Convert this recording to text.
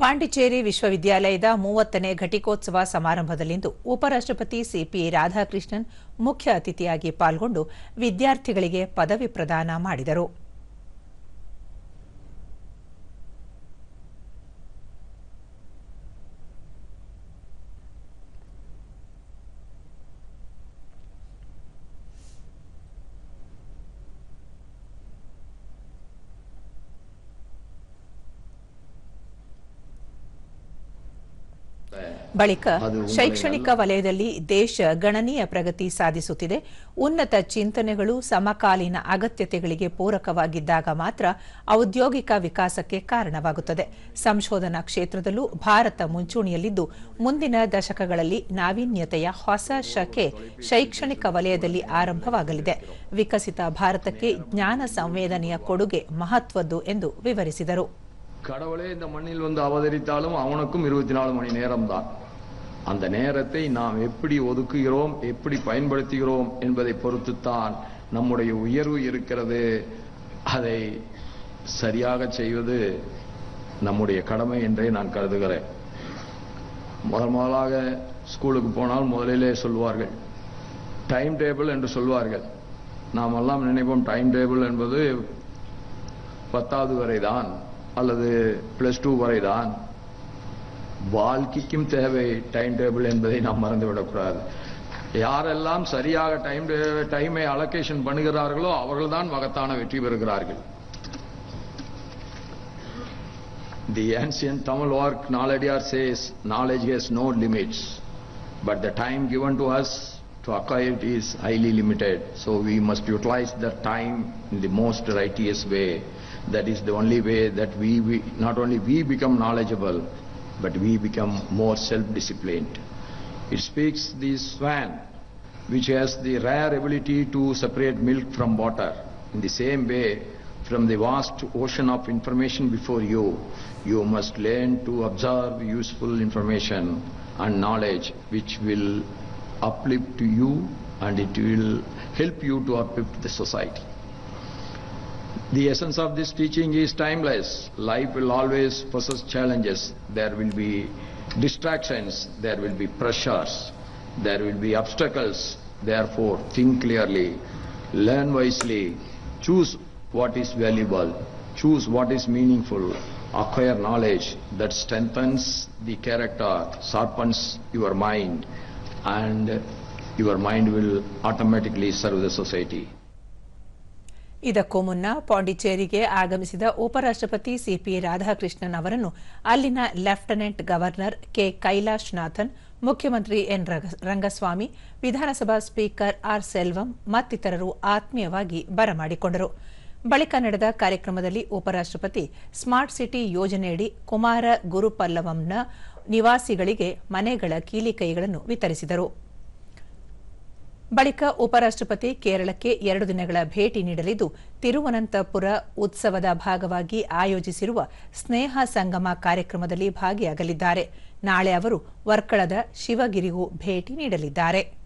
ಪಾಂಡಿಚೇರಿ ವಿಶ್ವವಿದ್ಯಾಲಯದ ಮೂವತ್ತನೇ ಘಟಿಕೋತ್ಸವ ಸಮಾರಂಭದಲ್ಲಿಂದು ಉಪರಾಷ್ಟ್ರಪತಿ ಸಿಪಿ ರಾಧಾಕೃಷ್ಣನ್ ಮುಖ್ಯ ಅತಿಥಿಯಾಗಿ ಪಾಲ್ಗೊಂಡು ವಿದ್ಯಾರ್ಥಿಗಳಿಗೆ ಪದವಿ ಪ್ರದಾನ ಮಾಡಿದರು. ಬಳಿಕ ಶೈಕ್ಷಣಿಕ ವಲಯದಲ್ಲಿ ದೇಶ ಗಣನೀಯ ಪ್ರಗತಿ ಸಾಧಿಸುತ್ತಿದೆ. ಉನ್ನತ ಚಿಂತನೆಗಳು ಸಮಕಾಲೀನ ಅಗತ್ಯತೆಗಳಿಗೆ ಪೂರಕವಾಗಿದ್ದಾಗ ಮಾತ್ರ ಔದ್ಯೋಗಿಕ ವಿಕಾಸಕ್ಕೆ ಕಾರಣವಾಗುತ್ತದೆ. ಸಂಶೋಧನಾ ಕ್ಷೇತ್ರದಲ್ಲೂ ಭಾರತ ಮುಂಚೂಣಿಯಲ್ಲಿದ್ದು ಮುಂದಿನ ದಶಕಗಳಲ್ಲಿ ನಾವೀನ್ಯತೆಯ ಹೊಸ ಶಕೆ ಶೈಕ್ಷಣಿಕ ವಲಯದಲ್ಲಿ ಆರಂಭವಾಗಲಿದೆ. ವಿಕಸಿತ ಭಾರತಕ್ಕೆ ಜ್ಞಾನ ಸಂವೇದನೆಯ ಕೊಡುಗೆ ಮಹತ್ವದ್ದು ಎಂದು ವಿವರಿಸಿದರು. கடவுளே இந்த மண்ணில் வந்து அவதரித்தாலும் அவனுக்கும் இருபத்தி நாலு மணி நேரம் தான் அந்த நேரத்தை நாம் எப்படி ஒதுக்குகிறோம் எப்படி பயன்படுத்துகிறோம் என்பதை பொறுத்துத்தான் நம்முடைய உயர்வு இருக்கிறது. அதை சரியாக செய்வது நம்முடைய கடமை என்றே நான் கருதுகிறேன். முதல் முதலாக ஸ்கூலுக்கு போனால் முதலிலே சொல்வார்கள் டைம் டேபிள் என்று சொல்வார்கள். நாம் எல்லாம் நினைப்போம் டைம் டேபிள் என்பது பத்தாவது வரை தான் அல்லது பிளஸ் டூ வரைதான் வாழ்க்கைக்கும் தேவை டைம் டேபிள் என்பதை நாம் மறந்துவிடக்கூடாது யாரெல்லாம் சரியாக டைம் டைமை அலோகேஷன் பண்ணுகிறார்களோ அவர்கள்தான் மகத்தான வெற்றி பெறுகிறார்கள். The ancient Tamil work Naladiyar says knowledge has no limits but the time given to us to it is highly limited. So we must utilize that time in the most righteous way. That is the only way that we, we not only we become knowledgeable, but we become more self-disciplined. It speaks the swan, which has the rare ability to separate milk from water. In the same way, from the vast ocean of information before you, you must learn to observe useful information and knowledge which will uplift to you and it will help you to uplift the society. The essence of this teaching is timeless. Life will always possess challenges. There will be distractions, there will be pressures, there will be obstacles. Therefore, think clearly, learn wisely, choose what is valuable, choose what is meaningful, acquire knowledge that strengthens the character, sharpens your mind, and your mind will automatically serve the society. ಇದಕ್ಕೂ ಮುನ್ನ ಪಾಂಡಿಚೇರಿಗೆ ಆಗಮಿಸಿದ ಉಪರಾಷ್ಟ್ರಪತಿ CP Radhakrishnan ಅವರನ್ನು ಅಲ್ಲಿನ lieutenant governor K Kailashnathan, ಮುಖ್ಯಮಂತ್ರಿ N Rangaswamy, ವಿಧಾನಸಭಾ speaker R Selvam ಮತ್ತಿತರರು ಆತ್ಮೀಯವಾಗಿ ಬರಮಾಡಿಕೊಂಡರು ಬಳಿಕ ನಡೆದ ಕಾರ್ಯಕ್ರಮದಲ್ಲಿ ಉಪರಾಷ್ಟ್ರಪತಿ ಸ್ಮಾರ್ಟ್ ಸಿಟಿ ಯೋಜನೆಯಡಿ ಕುಮಾರ ಗುರುಪಲ್ಲವಂನ ನಿವಾಸಿಗಳಿಗೆ ಮನೆಗಳ ಕೀಲಿಕೈಗಳನ್ನು ವಿತರಿಸಿದರು. ಬಳಿಕ ಉಪರಾಷ್ಟ್ರಪತಿ ಕೇರಳಕ್ಕೆ ಎರಡು ದಿನಗಳ ಭೇಟಿ ನೀಡಲಿದ್ದು, ತಿರುವನಂತಪುರ ಉತ್ಸವದ ಭಾಗವಾಗಿ ಆಯೋಜಿಸಿರುವ ಸ್ನೇಹ ಸಂಗಮ ಕಾರ್ಯಕ್ರಮದಲ್ಲಿ ಭಾಗಿಯಾಗಲಿದ್ದಾರೆ. ನಾಳೆ ಅವರು ವರ್ಕಳದ ಶಿವಗಿರಿಗೂ ಭೇಟಿ ನೀಡಲಿದ್ದಾರೆ.